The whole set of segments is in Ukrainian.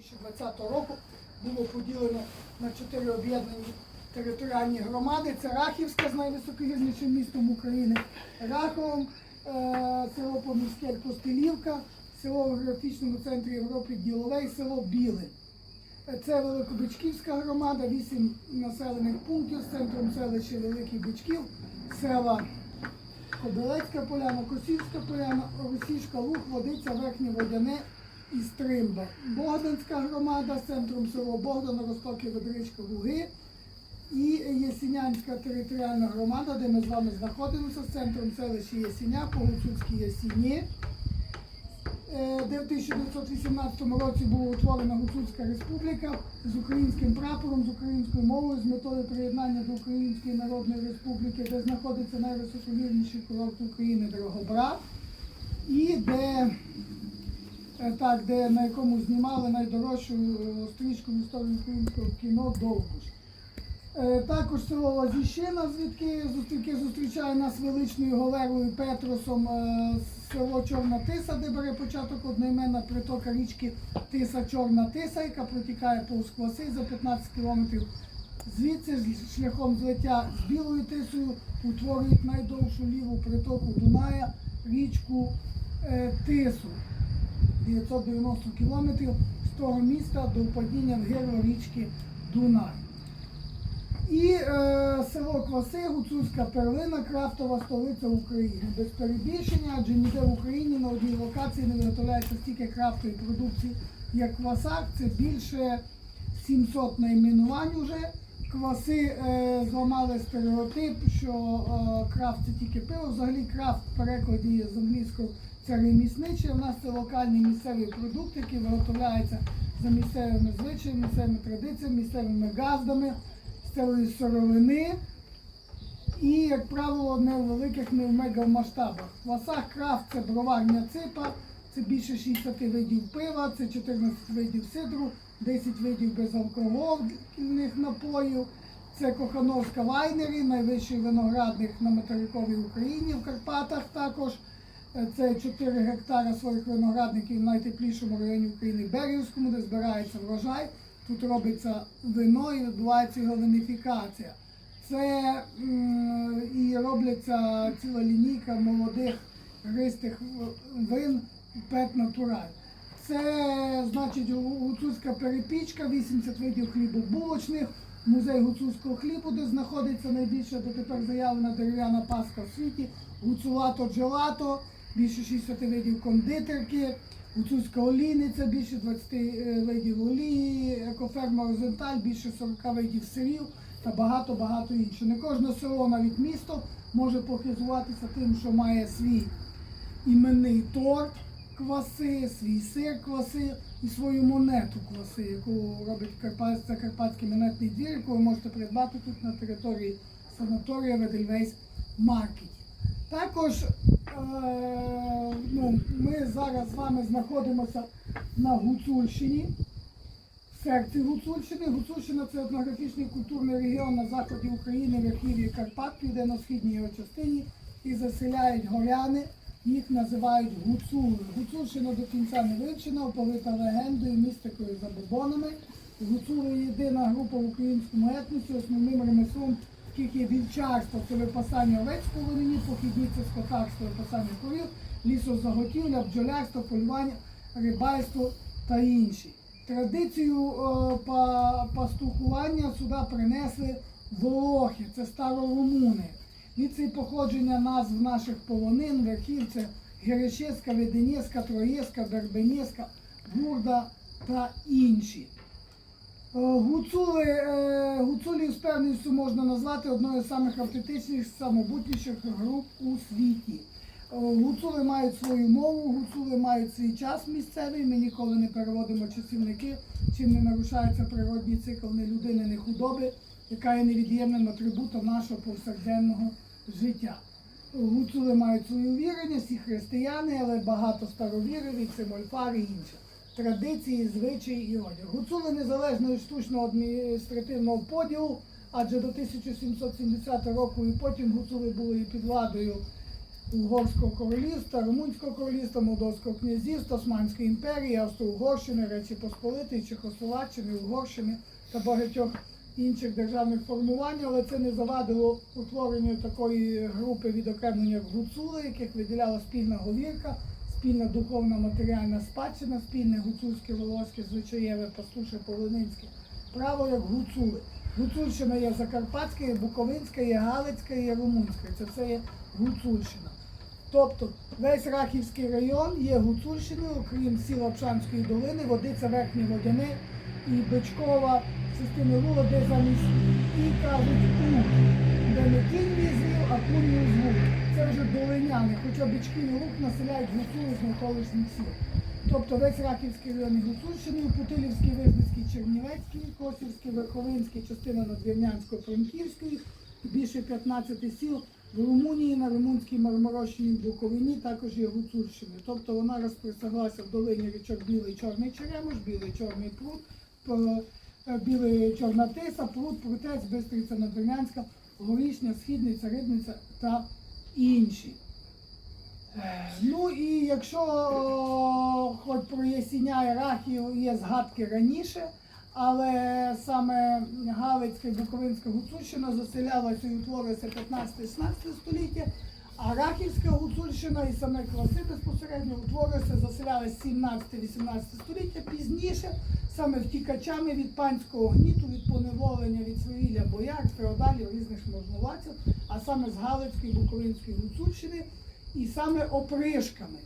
2020 року було поділено на чотири об'єднані територіальні громади. Це Рахівська з найвисокогірнішим містом України, Раховом, е, село Поміське Костелівка, село в географічному центрі Європи Ділове і село Біле. Е, Це Великобичківська громада, вісім населених пунктів з центром селища Великий Бичків, села Кобилецька поляна, Косівська поляна, Російська Луг, Водиця, Верхнє Водяне і Стримба. Богданська громада з центром село Богдана, Ростоки, Ведричка, Луги. І Єсінянська територіальна громада, де ми з вами знаходимося, з центром селища Єсіня, по Гуцульській Єсіні. Е, Де в 1918 році була утворена Гуцульська республіка з українським прапором, з українською мовою, з метою приєднання до Української Народної Республіки, де знаходиться найвисокогірніший курорт України Дрогобрат, і де, так, де на якому знімали найдорожчу е, стрічку в українського кіно Довбуш. Е, Також село Лазіщина, звідки зустріки зустрічає нас величною Голерою Петросом, е, село Чорна Тиса, де бере початок одноіменна притока річки Тиса Чорна Тиса, яка протікає повз Кваси за 15 кілометрів. Звідси шляхом злиття з Білою Тисою утворюють найдовшу ліву притоку Дуная річку е, Тису. 990 кілометрів з того міста до впадіння в гирло річки Дунай. І е, село Кваси, Гуцульська перлина, крафтова столиця України. Без перебільшення, адже ніде в Україні на одній локації не виготовляється стільки крафтової продукції, як квасак. Це більше 700 найменувань уже. Кваси е, зламали стереотип, що е, крафт це тільки пиво. Взагалі крафт в перекладі з англійського це ремісниче. У нас це локальний місцевий продукт, який виготовляється за місцевими звичаями, місцевими традиціями, місцевими газдами цієї сировини. І, як правило, не в великих, не в мегамасштабах. В квасах крафт це броварня ципа, це більше 60 видів пива, це 14 видів сидру, 10 видів безалкогольних напоїв. Це Кохановська вайнері, найвищий виноградник на материковій Україні в Карпатах також. Е, Це 4 гектари своїх виноградників в найтеплішому районі України Берівському, де збирається врожай. Тут робиться вино і відбувається його винифікація. Це і робляться ціла лінійка молодих гристих вин Пет Натураль. Це значить гуцульська перепічка, 80 видів хлібобулочних, музей гуцульського хлібу, де знаходиться найбільша дотепер заявлена дерев'яна паска в світі, гуцулато джелато, більше 60 видів кондитерки, гуцульська олійниця, більше 20 е, видів олії, екоферма Розенталь, більше 40 видів сирів та багато-багато іншого. Не кожне село, навіть місто, може похизуватися тим, що має свій іменний торт кваси, свій сир кваси і свою монету кваси, яку робить Карпат, Закарпатський монетний двір, яку ви можете придбати тут на території санаторія Ведельвейс Маркеті. Також е, ну, ми зараз з вами знаходимося на Гуцульщині. В серці Гуцульщини. Гуцульщина це етнографічний культурний регіон на заході України, в верхів'ї Карпат, південно-східній його частині, і заселяють горяни. Їх називають гуцули. Гуцульщина до кінця не вивчена, оповита легендою, містикою, забобонами. Гуцули єдина група в українському етносі, основним ремеслом яких є вівчарство, це випасання овець полонині, похідниця скотарство, випасання корів, лісозаготівля, бджолярство, полювання, рибальство та інші. Традицію е, па- пастухування сюди принесли волохи, це старорумуни. Від цей походження назв наших полонин, верхів це Герешеська, Веденєська, Троєська, Бербенєська, Бурда та інші. Е, Гуцули, е, гуцулів з певністю можна назвати одною з самих автентичних, самобутніших груп у світі. Е, Гуцули мають свою мову, гуцули мають свій час місцевий. Ми ніколи не переводимо часівники, чим не нарушається природній цикл не людини, не худоби, яка є невід'ємним атрибутом нашого повсякденного життя. Гуцули мають свою віреність, і християни, але багато старовірів, і це мольфари і інше. Традиції, звичаї і одяг. Гуцули незалежно від штучного адміністративного поділу, адже до 1770 року і потім гуцули були під владою Угорського королівства, Румунського королівства, Молдовського князівства, Османської імперії, Австро-Угорщини, Речі Посполитої, Чехословаччини, Угорщини та багатьох інших державних формувань, але це не завадило утворенню такої групи відокремлення як гуцули, яких виділяла спільна говірка, спільна духовна матеріальна спадщина, спільне гуцульське, волоське, звичаєве, пастуше, полонинське право як гуцули. Гуцульщина є Закарпатська, є Буковинська, є Галицька, є Румунська. Це все є Гуцульщина. Тобто весь Рахівський район є Гуцульщиною, окрім сіл Обшанської долини, Водиця Верхні Водяни і Бичкова, частини Лула, де замість і кажуть у, де не кінь візів, а кунь звук. Це вже долиняни, хоча Бичків і Лук населяють гуцули з навколишніх сіл. Тобто весь Рахівський район є Гуцульщиною, Путилівський, Вижницький, Чернівецький, Косівський, Верховинський, частина Надвірнянської, Франківської, більше 15 сіл в Румунії, на Румунській Марморощині, Буковині також є Гуцульщиною. Тобто вона розприсяглася в долині річок Білий Чорний Черемош, Білий Чорний Прут, Білий Чорна Тиса, Прут, Прутець, Бистриця Надвірнянська, Горішня, Східниця, Рибниця та інші. Е, Ну і якщо хоч про Єсіня і Рахів є згадки раніше, але саме Галицька і Буковинська Гуцульщина заселялася і утворилася 15-16 століття, а Рахівська Гуцульщина і саме класи безпосередньо утворилися, заселялися 17-18 століття пізніше, саме втікачами від панського гніту, від поневолення, від свавілля бояр, феодалів, різних можновладців, а саме з Галицької Буковинської Гуцульщини і саме опришками.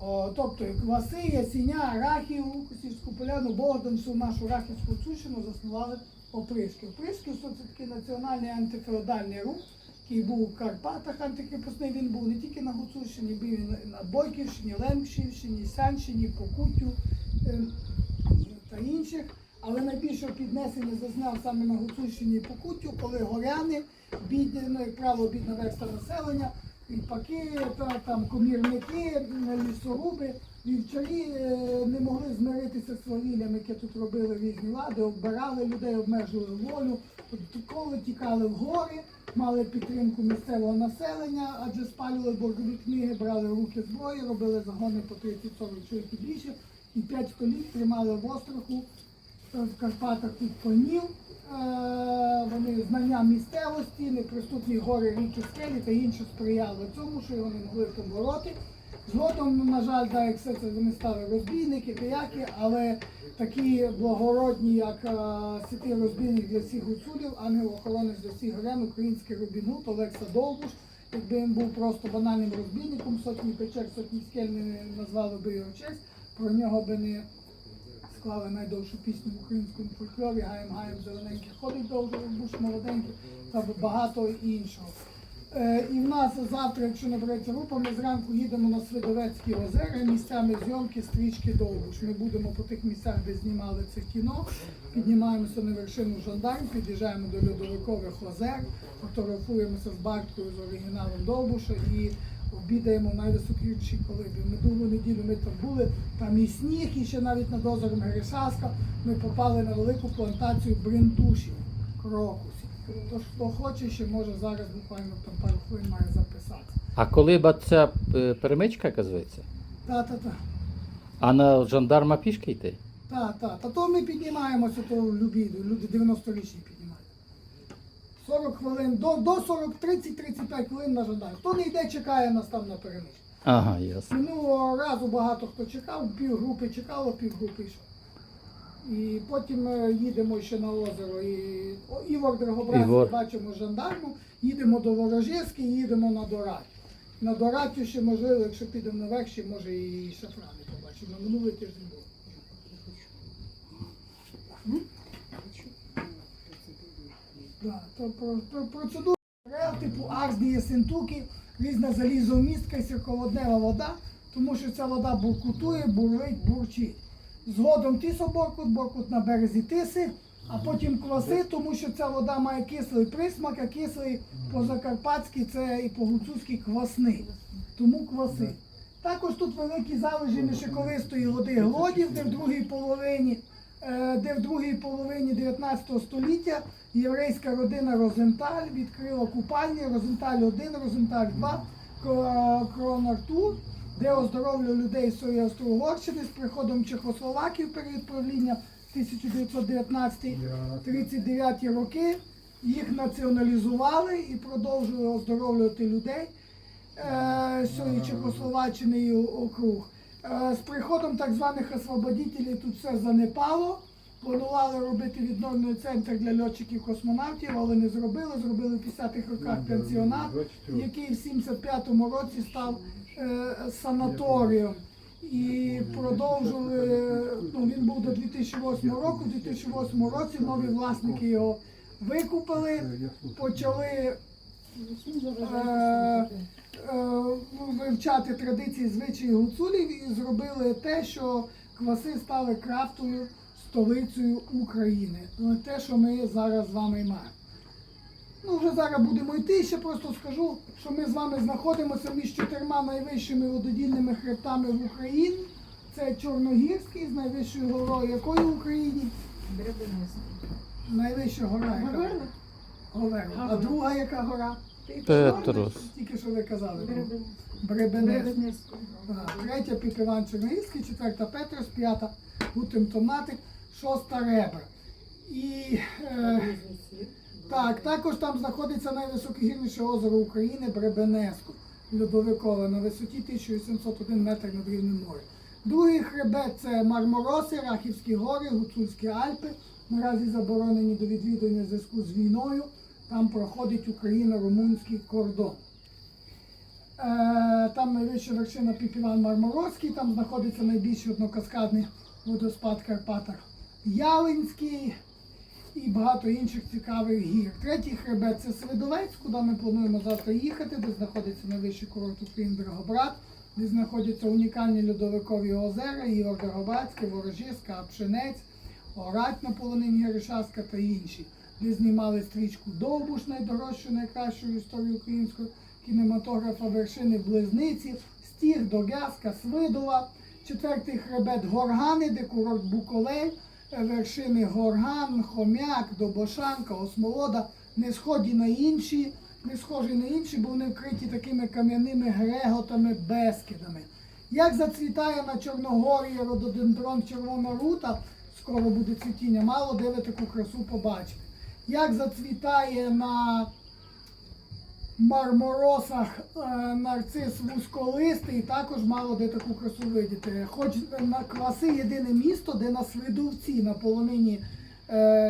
О, тобто кваси, ясіня, рахів, Косівську поляну, Богдан, всю нашу рахівську Гуцульщину заснували опришки. Опришки це такий національний антифеодальний рух, який був у Карпатах антикріпосний, він був не тільки на Гуцульщині, був і на- Бойківщині, Лемківщині, Сянщині, Покуттю ем, та інших. Але найбільше піднесення зазнав саме на Гуцульщині і Покуттю, коли горяни, бідні, ну, як правило, бідна верста населення, кріпаки, та, там, комірники, лісоруби, вівчарі е, не могли змиритися з свавіллям, яке тут робили різні влади, оббирали людей, обмежували волю, коли тікали в гори, мали підтримку місцевого населення, адже спалювали боргові книги, брали руки зброї, робили загони по 30-40 чоловік і більше, і 5 століть тримали в остраху е, в Карпатах тут понів. Е, Вони знання місцевості, неприступні гори, ріки, скелі та інше сприяли цьому, що його не могли побороти. Згодом, на жаль, да, як все це вони стали розбійники, пияки, але такі благородні, як святий розбійник для всіх гуцулів, ангел охоронець для всіх горян, український Робін Гуд, Олекса Довбуш. Якби він був просто банальним розбійником, сотні печер, сотні скель не назвали би його честь, про нього би не склали найдовшу пісню в українському фольклорі Гаєм Гаєм зелененький ходить довго, буш молоденький та багато іншого. Е, і в нас завтра, якщо не береться група, ми зранку їдемо на Свидовецькі озера, місцями зйомки стрічки Довбуш. Ми будемо по тих місцях, де знімали це кіно, піднімаємося на вершину жандарм, під'їжджаємо до льодовикових озер, фотографуємося з баркою з оригіналом Довбуша і обідаємо в найвисокішій колибі. Минулу неділю ми там були, там і сніг, і ще навіть над озером Гересаска ми попали на велику плантацію бриндушів, крокусів. Хто хоче, ще може зараз буквально там пару хвилин має записати. А коли ба ця е, перемичка, яка зветься? Та-та-та. А на жандарма пішки йти? Та, та, та то ми піднімаємося, то любі, люди 90-річні піднімають. 40 хвилин, до, до 40, 30-35 хвилин на жандарм. Хто не йде, чекає нас там на переміж. Ага, ясно. Минулого разу багато хто чекав, півгрупи чекало, півгрупи йшло. І потім е, їдемо ще на озеро. І Івор Драгобраз, Івор. бачимо жандарму, їдемо до Ворожецьки, їдемо на Дорать. На Доратю ще можливо, якщо підемо наверх, ще може і шафрани побачимо. Минулий тиждень було. Да, то про, про процедуру рел типу Арсдії Сентуки, різна залізомістка і сірководнева вода, тому що ця вода буркутує, бурлить, бурчить. Згодом тисоборкут, боркут на березі тиси, а потім кваси, тому що ця вода має кислий присмак, а кислий по-закарпатськи це і по-гуцульськи квасний. Тому кваси. Також тут великі залежі мішиковистої води глодів, де в другій половині, е, де в другій половині 19 століття єврейська родина Розенталь відкрила купальні Розенталь 1, Розенталь 2 Кронарту, де оздоровлює людей з своєї Австро-Угорщини з приходом Чехословаків перед правлінням 1919-39 роки. Їх націоналізували і продовжує оздоровлювати людей е, з Чехословаччини і округ. Е, з приходом так званих освободителів тут все занепало. Планували робити відновлений центр для льотчиків космонавтів, але не зробили. Зробили в 50-х роках пенсіонат, який в 75-му році став е, санаторієм. І продовжили, ну він був до 2008 року. У 2008 році нові власники його викупили, почали е, е, ну, вивчати традиції звичаї гуцулів і зробили те, що кваси стали крафтовою столицею України. Ну, Те, що ми зараз з вами маємо. Ну, вже зараз будемо йти. Ще просто скажу, що ми з вами знаходимося між чотирма найвищими вододільними хребтами в Україні. Це Чорногірський з найвищою горою, якої в Україні? Найвища гора. яка? Говерла. А друга яка гора? Петрос. Тільки що ви казали. Бребенець. Ага. Третя Піп Іван Чернігівський, четверта Петрос, п'ята Гутем Томатик, шоста Ребра. І е, так, також там знаходиться найвисокогірніше озеро України Бребенеску, льодовикове на висоті 1801 метр над рівнем моря. Другий хребет це Мармороси, Рахівські гори, Гуцульські Альпи. Наразі заборонені до відвідування в зв'язку з війною. Там проходить Україно-румунський кордон. Е, Там найвища вершина Піпіван Марморозький, там знаходиться найбільший однокаскадний водоспад Карпатах Ялинський і багато інших цікавих гір. Третій хребет це Свидовець, куди ми плануємо завтра їхати, де знаходиться найвищий курорт України Драгобрат, де знаходяться унікальні льодовикові озера, Ігор Драгобратське, Ворожиська, Пшенець, Орать на полонині Геришаска та інші, де знімали стрічку Довбуш, найдорожчу, найкращу в історії українського кінематографа вершини Близниці, Стіг, Догязка, Свидова, четвертий хребет Горгани, де курорт Буковель, е, вершини Горган, Хом'як, Добошанка, Осмолода, не схожі на інші, не схожі на інші, бо вони вкриті такими кам'яними греготами, безкидами. Як зацвітає на Чорногорії рододендрон червона рута, скоро буде цвітіння, мало де ви таку красу побачите. Як зацвітає на Марморосах е, нарцис вузьколистий, також мало де таку красу видіти. Хоч на кваси єдине місто, де на Свидовці на полонині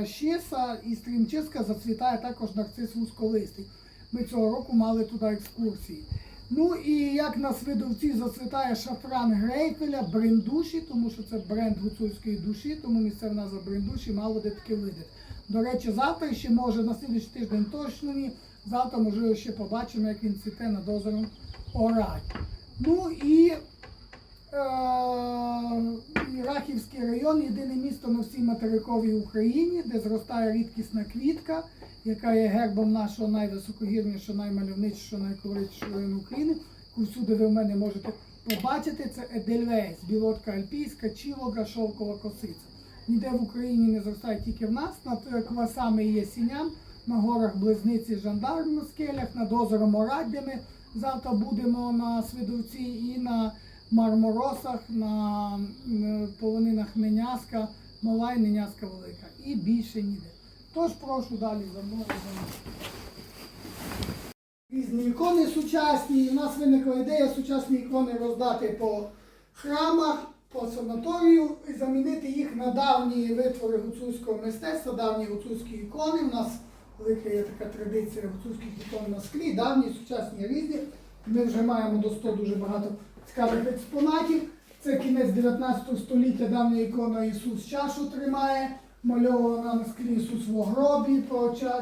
Щеса і Стрімчиська зацвітає також нарцис вузьколистий. Ми цього року мали туди екскурсії. Ну і як на Свидовці зацвітає шафран Грейфеля, брендуші, тому що це бренд гуцульської душі, тому місцева назва брендуші мало де таке видати. До речі, завтра ще може на слідуючий тиждень точно ні. Завтра, можливо, ще побачимо, як він цвіте над озером Орать. Ну і е, Рахівський район єдине місто на всій материковій Україні, де зростає рідкісна квітка, яка є гербом нашого найвисокогірнішого, наймальовничішого, найколоритішого району України. яку Всюди ви в мене можете побачити. Це Едельвейс, білотка альпійська, чілога, шовкова косиця. Ніде в Україні не зростає тільки в нас. Над квасами є сіням, на горах Близниці Жандарм на скелях, над озером Орать, де ми завтра будемо на Свидовці і на Марморосах, на полонинах Неняска, Мала і Неняска Велика. І більше ніде. Тож прошу далі за мною. Різні ікони сучасні. В нас виникла ідея сучасні ікони роздати по храмах, по санаторію і замінити їх на давні витвори гуцульського мистецтва, давні гуцульські ікони. У нас велика є така традиція гуцульських ікон в Москві, давні, сучасні різні. Ми вже маємо до 100 дуже багато цікавих експонатів. Це кінець 19 століття давня ікона Ісус чашу тримає. Мальована на склі Ісус в гробі,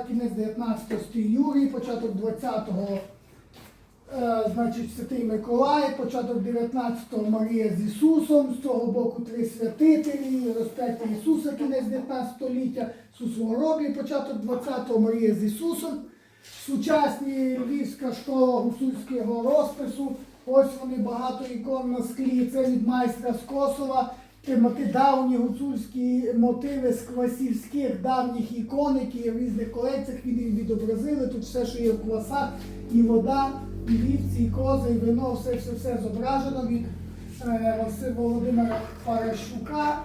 кінець 19 століття Юрій, початок 20-го Е, значить, Святий Миколай, початок 19-го Марія з Ісусом, з цього боку три святителі, розп'яття Ісуса, кінець 19 століття, Ісус в початок 20-го Марія з Ісусом, сучасні Львівська школа гусульського розпису, ось вони багато ікон на склі, це від майстра з Косова, давні гуцульські мотиви з квасівських давніх ікон, які є в різних колекціях, він їх відобразили, тут все, що є в квасах, і вода, і вівці, кози, вино, все, все, все зображено від е, Володимира Паращука.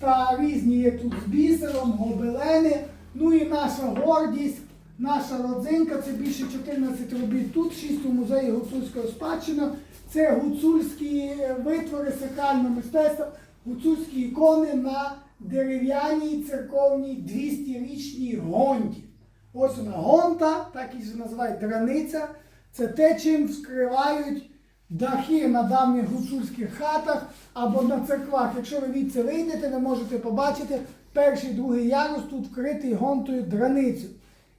Та різні є тут з бісером, гобелени. Ну і наша гордість, наша родзинка, це більше 14 робіт тут, 6 у музеї гуцульської спадщини. Це гуцульські е, витвори сакрального мистецтва, гуцульські ікони на дерев'яній церковній 200-річній гонті. Ось вона гонта, так і називають драниця. Це те, чим вскривають дахи на давніх гуцульських хатах або на церквах. Якщо ви від вийдете, ви можете побачити перший другий ярус тут вкритий гонтою драницю.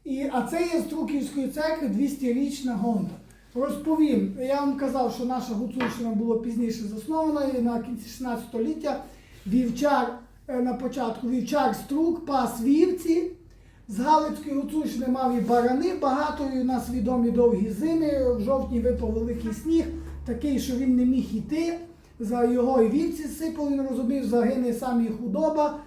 І, а це є з Труківської церкви 200-річна гонта. Розповім, я вам казав, що наша гуцульщина була пізніше заснована і на кінці 16 століття вівчар е, на початку вівчар струк пас вівці. З Галицької гуцульщини мав і барани багато, у нас відомі довгі зими. В жовтні випав великий сніг, такий, що він не міг йти. За його і вівці сипали, він розумів, загине сам і худоба.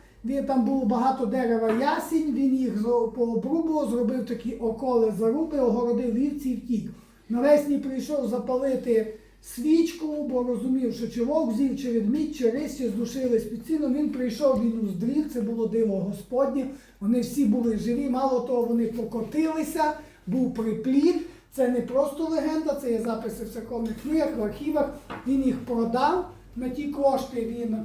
Там було багато дерева ясінь, він їх пообрубував, зробив такі околи заруби, огородив вівці і втік. Навесні прийшов запалити свічку, бо розумів, що чи вовк чи ведмідь, чи рись, здушились під ціном. Він прийшов, він уздрів, це було диво Господнє. Вони всі були живі, мало того, вони покотилися, був припліт. Це не просто легенда, це є записи в церковних книгах, в архівах. Він їх продав. На ті кошти він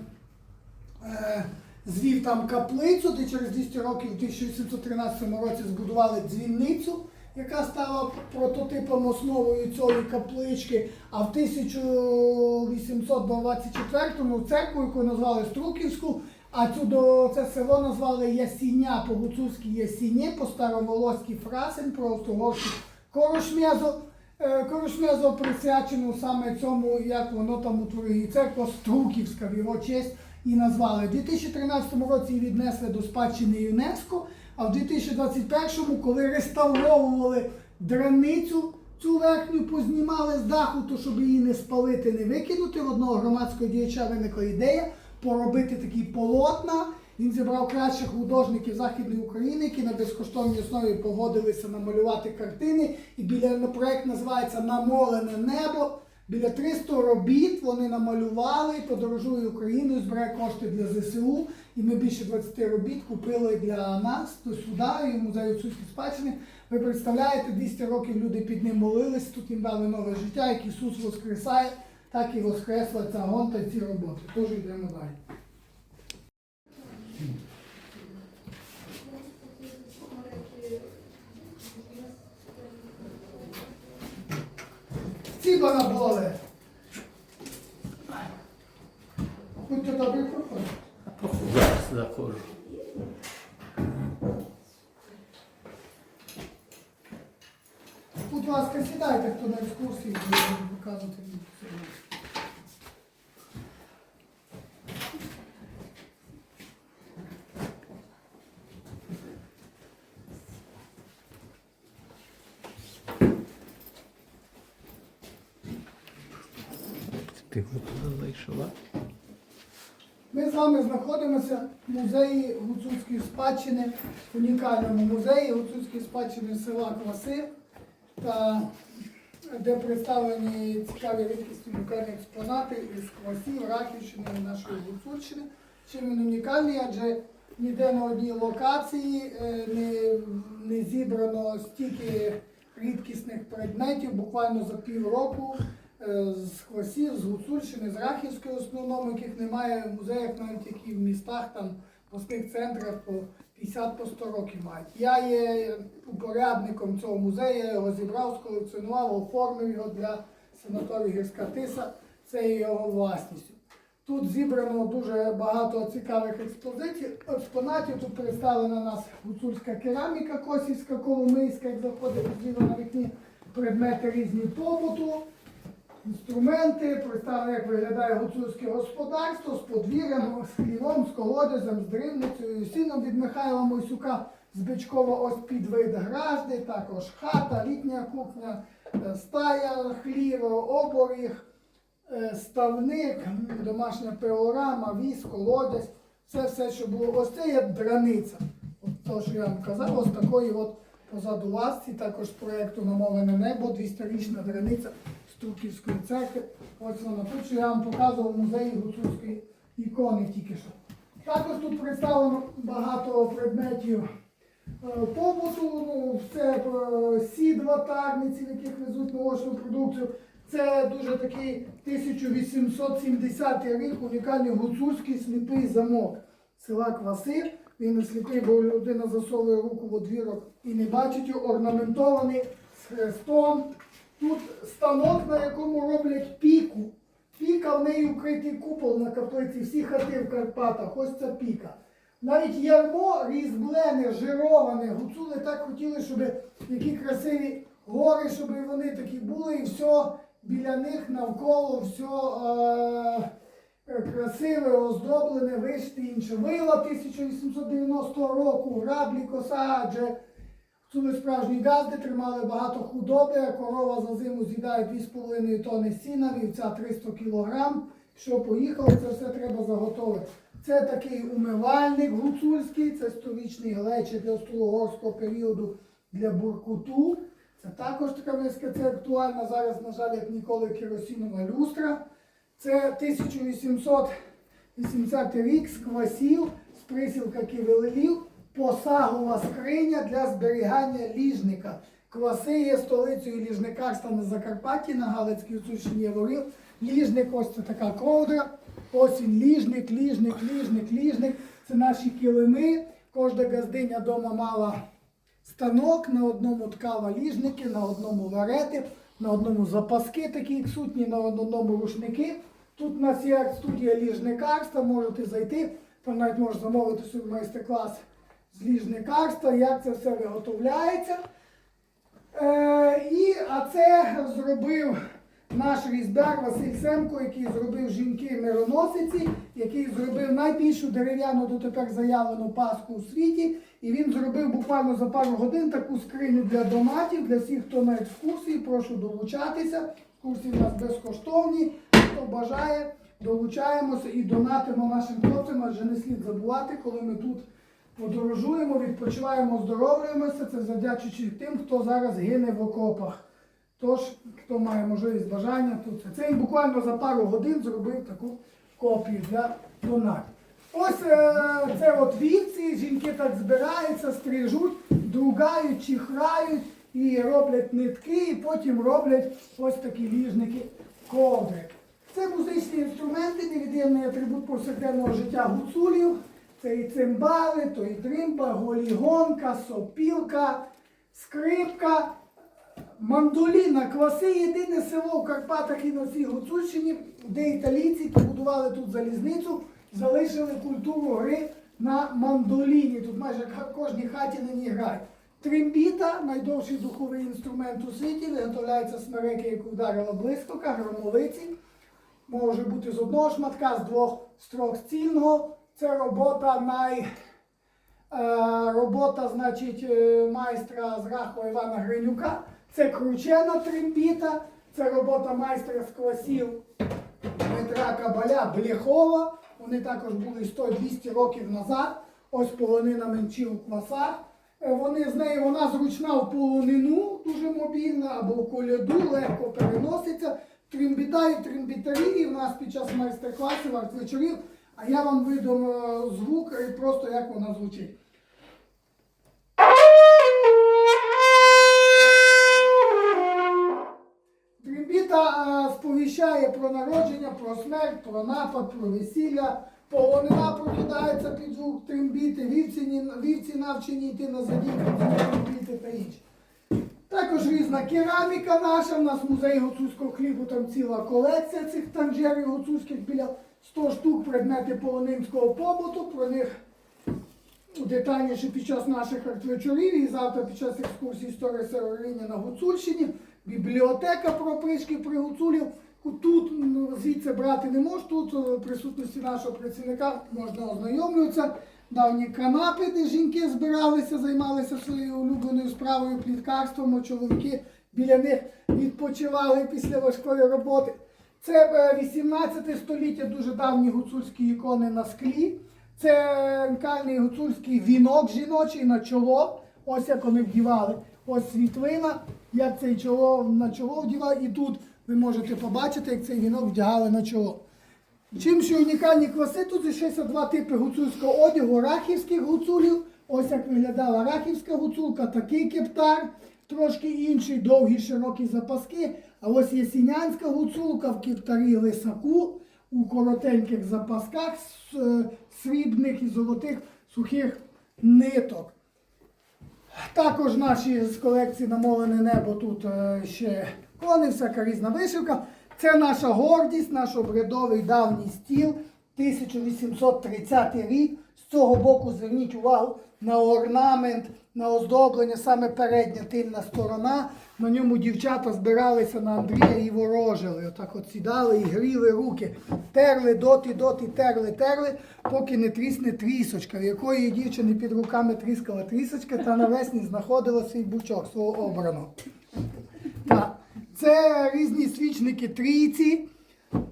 е, звів там каплицю, де через 200 років у 1813 році збудували дзвінницю, яка стала прототипом основою цієї каплички. А в 1824-му церкву, яку назвали Струківську, а цю це село назвали Ясіня, по-гуцульськи Ясінє, по староволоськи Фрасень, просто угорськи Корошм'язо. Е, Корошм'язо присвячено саме цьому, як воно там утворює. Церква Струківська в його честь і назвали. У 2013 році віднесли до спадщини ЮНЕСКО, а в 2021-му, коли реставровували драницю, цю верхню познімали з даху, то щоб її не спалити, не викинути. В одного громадського діяча виникла ідея поробити такі полотна. Він зібрав кращих художників Західної України, які на безкоштовній основі погодилися намалювати картини. І біля проект називається Намолене небо. Біля 300 робіт вони намалювали, подорожує Україною, збирає кошти для ЗСУ. І ми більше 20 робіт купили для нас до суда і музею Гуцульської спадщини. Ви представляєте, 200 років люди під ним молились, тут їм дали нове життя, як Ісус воскресає, так і воскресла ця гонта ці роботи. Тож йдемо далі. Ціба на боле. Будьте добрі, проходьте. Зараз заходжу. Будь ласка, сідайте, хто на екскурсії, я буду показувати. Ти туди зайшла? Ми з вами знаходимося в музеї гуцульської спадщини, унікальному музеї гуцульської спадщини села Кваси, та де представлені цікаві рідкісні унікальні експонати із Квасів, Рахівщини і нашої Гуцульщини. Чим він унікальний, адже ніде на одній локації е, не, не зібрано стільки рідкісних предметів, буквально за півроку з Хвасів, з Гуцульщини, з Рахівської основному, яких немає в музеях, навіть які в містах, там в обласних центрах по 50 по 100 років мають. Я є упорядником цього музею, я його зібрав, сколекціонував, оформив його для санаторію Гірська Тиса, це є його власністю. Тут зібрано дуже багато цікавих експозицій, експонатів. Тут представлена нас гуцульська кераміка косівська, коломийська, як заходить зліва на вікні, предмети різні побуту, інструменти, представлено, як виглядає гуцульське господарство з подвір'ям, з хлівом, з колодязем, з дрівницею, сіном від Михайла Мойсюка з Бичкова ось під вид гражди, також хата, літня кухня, е, стая, хлів, оборіг. Е, ставник, домашня пилорама, віз, колодязь, це все, що було. Ось це є драниця. От то, що я вам казав, ось такої от позаду вас. І також проєкту Намолене небо, 200-річна драниця Струківської церкви. Ось вона тут, що я вам показував в музеї гуцульської ікони тільки що. Також тут представлено багато предметів е, побуту, ну, це е, сідла тарниці, в яких везуть молочну продукцію. Це дуже такий 1870 рік унікальний гуцульський сліпий замок села Кваси. Він сліпий, бо людина засовує руку в одвірок і не бачить орнаментований з хрестом. Тут станок, на якому роблять піку. Піка в неї вкритий купол на каплиці, всі хати в Карпатах, ось ця піка. Навіть ярмо різьблене, жироване. Гуцули так хотіли, щоб які красиві гори, щоб вони такі були, і все біля них навколо все е, красиве, оздоблене, вишти інше. Вила 1890 року, граблі, коса, адже справжні газди, тримали багато худоби, корова за зиму з'їдає 2,5 тонни сіна, вівця 300 кілограм. Що поїхало, це все треба заготовити. Це такий умивальник гуцульський, це сторічний глечик для стологорського періоду для буркуту. Це також така миска, це актуальна зараз, на жаль, як ніколи керосинова люстра. Це 1880 рік з квасів, з присілка ківелелів, посагова скриня для зберігання ліжника. Кваси є столицею ліжникарства на Закарпатті, на Галицькій Сущині Яворів. Ліжник, ось це така ковдра. Ось він ліжник, ліжник, ліжник, ліжник. Це наші килими. Кожна газдиня вдома мала станок, на одному ткала ліжники, на одному варети, на одному запаски, такі як сутні, на одному рушники. Тут у нас є студія ліжникарства, можете зайти, там навіть можна замовити собі майстер-клас з ліжникарства, як це все виготовляється. Е, і, а це зробив наш різьбяр Василь Семко, який зробив жінки мироносиці, який зробив найбільшу дерев'яну дотепер заявлену паску у світі. І він зробив буквально за пару годин таку скриню для донатів, для всіх, хто на екскурсії. Прошу долучатися. Екскурсії у нас безкоштовні. Хто бажає, долучаємося і донатимо нашим хлопцям, адже не слід забувати, коли ми тут подорожуємо, відпочиваємо, оздоровлюємося. Це завдячуючи тим, хто зараз гине в окопах. Тож, хто має можливість бажання, то це. Це він буквально за пару годин зробив таку копію для донатів. Ось е, це от вівці, жінки так збираються, стрижуть, другають, чихрають і роблять нитки, і потім роблять ось такі ліжники ковдри. Це музичні інструменти, невід'ємний атрибут повсякденного життя гуцулів. Це і цимбали, то і дримба, голігонка, сопілка, скрипка. Мандоліна, Кваси єдине село в Карпатах і на всій Гуцульщині, де італійці побудували тут залізницю, залишили культуру гри на мандоліні. Тут майже кожній хаті на ній грають. Трембіта, найдовший духовий інструмент у світі, виготовляється з смереки, яку вдарила блискавка, громовиці. Може бути з одного шматка, з двох строк стільного. Це робота най... Е, робота, значить, е, майстра з Рахова Івана Гринюка. Це кручена трембіта, це робота майстра з класів Дмитра Кабаля Бляхова. Вони також були 100-200 років назад. Ось полонина менчі у квасах. Е, Вони з нею, вона зручна в полонину, дуже мобільна, або в коляду, легко переноситься. Трембіта і трембітарі, і в нас під час майстер-класів, арт-вечорів, а я вам видам е, звук і просто як вона звучить. Трембіта е, сповіщає про народження, про смерть, про напад, про весілля. Полонина прокидається під звук трембіти, вівці, вівці навчені йти на задівки, трембіти та інше. Також різна кераміка наша, у нас музей гуцульського хлібу, там ціла колекція цих танжерів гуцульських біля 100 штук, предмети полонинського побуту, про них детальніше під час наших арт-вечорів і завтра під час екскурсії історії сироваріння на Гуцульщині. Бібліотека про пришки при Гуцулів. Тут ну, звідси брати не можу, тут е, в присутності нашого працівника можна ознайомлюватися. Давні канапи, де жінки збиралися, займалися своєю улюбленою справою, пліткарством, а чоловіки біля них відпочивали після важкої роботи. Це е, 18 століття, дуже давні гуцульські ікони на склі. Це унікальний гуцульський вінок жіночий на чоло. Ось як вони вдівали. Ось світлина, як цей чоло на чоло вдівали, і тут ви можете побачити, як цей вінок вдягали на чоло. Чим ще унікальні класи, тут зійшлися два типи гуцульського одягу, рахівських гуцулів. Ось як виглядала рахівська гуцулка, такий кептар, трошки інший, довгі широкі запаски. А ось є сінянська гуцулка в кептарі лисаку, у коротеньких запасках з е, срібних і золотих сухих ниток. Також наші з колекції намолене небо тут е, ще кони, всяка різна вишивка. Це наша гордість, наш обрядовий давній стіл, 1830 рік. З цього боку зверніть увагу на орнамент, на оздоблення, саме передня тильна сторона. На ньому дівчата збиралися на Андрія і ворожили. Отак от сідали і гріли руки. Терли доти, доти, терли, терли, поки не трісне трісочка, в якої дівчини під руками тріскала трісочка, та навесні знаходила свій бучок свого обраного. Так. Це різні свічники трійці,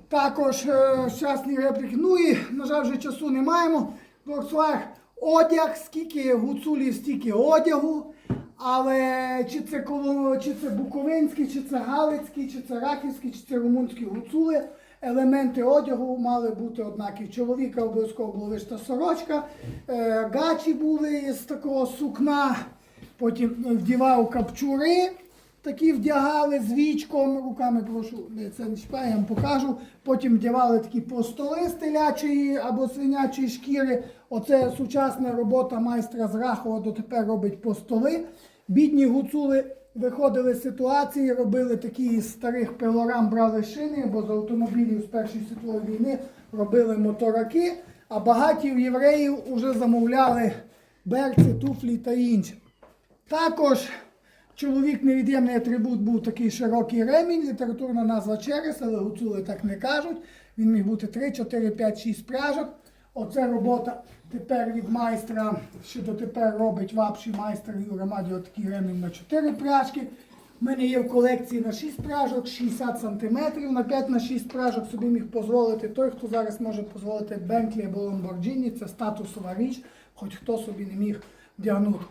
також е, щасні репліки. Ну і, на жаль, вже часу не маємо. Орсуах одяг, скільки гуцулів, стільки одягу. Але чи це, коло- чи це буковинські, чи це галицькі, чи це рахівські, чи це румунські гуцули, елементи одягу мали бути однакі. Чоловіка обов'язково була вишита сорочка, е, гачі були з такого сукна, потім вдівав капчури. Такі вдягали з вічком, руками прошу, це не чіпаю, я вам покажу. Потім вдягали такі постоли з телячої або свинячої шкіри. Оце сучасна робота майстра з Рахова дотепер робить постоли. Бідні гуцули виходили з ситуації, робили такі з старих пилорам, брали шини, бо з автомобілів з Першої світової війни робили мотораки, а багаті в євреїв вже замовляли берці, туфлі та інше. Також чоловік невід'ємний атрибут був такий широкий ремінь, літературна назва через, але гуцули так не кажуть. Він міг бути 3, 4, 5, 6 пряжок. Оце робота тепер від майстра, що дотепер робить вапший майстер Юра Мадіо такий ремінь на 4 пряжки. У мене є в колекції на 6 пряжок, 60 см, на 5 на 6 пряжок собі міг дозволити той, хто зараз може дозволити Бентлі або Lamborghini, це статусова річ, хоч хто собі не міг вдягнути.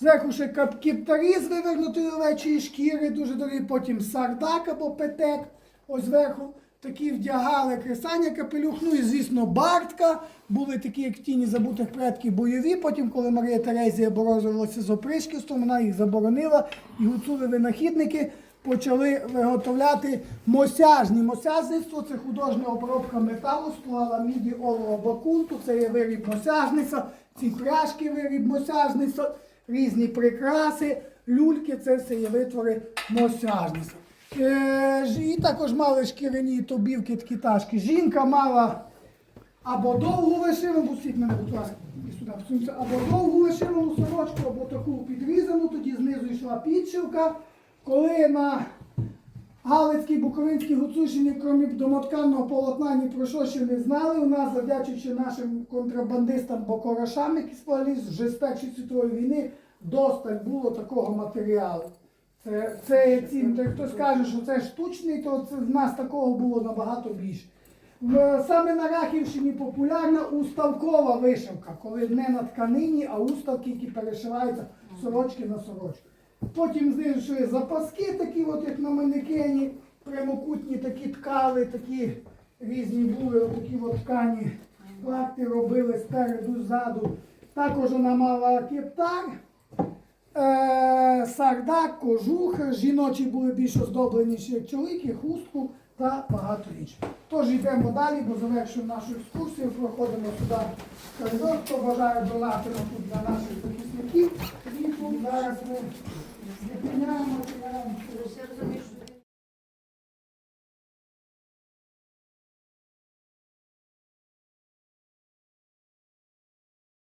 Зверху ще кап- кептарі з вивернутої овечої шкіри, дуже дорогі, потім сардак або петек. Ось зверху такі вдягали кресання капелюх, ну і звісно бартка. Були такі, як тіні забутих предків бойові. Потім, коли Марія Терезія борозилася з опришківством, вона їх заборонила, і гуцули винахідники почали виготовляти мосяжні. Мосяжництво це художня обробка металу, ствола міді олова бакунту, це є виріб мосяжниця, ці пряжки виріб мосяжниця, різні прикраси, люльки, це все є витвори мосяжництва. Е, і також мали шкіряні тобівки, такі ташки. Жінка мала або довгу вишивану, пустіть мене, будь ласка, сюди або довгу вишивану сорочку, або таку підрізану, тоді знизу йшла підшивка. Коли на Галицькій, Буковинській, Гуцульщині, крім домотканного полотна, ні про що ще не знали. У нас, завдячуючи нашим контрабандистам Бокорошам, які спали вже з Першої світової війни, досталь було такого матеріалу. Це, це ці, то хтось каже, що це штучний, то це в нас такого було набагато більше. В- Саме на Рахівщині популярна уставкова вишивка, коли не на тканині, а уставки, які перешиваються сорочки на сорочку. Потім знизу запаски, такі, от, як на манекені, прямокутні такі ткали, такі різні були, такі от ткані плакти робили спереду, ззаду. Також вона мала кептар, сардак, кожух, жіночі були більш оздобленіші, як чоловіки, хустку та багато іншого. Тож йдемо далі, бо завершуємо нашу екскурсію, проходимо сюди в коридор, хто бажає донати тут для наших захисників. І тут зараз ми зупиняємо.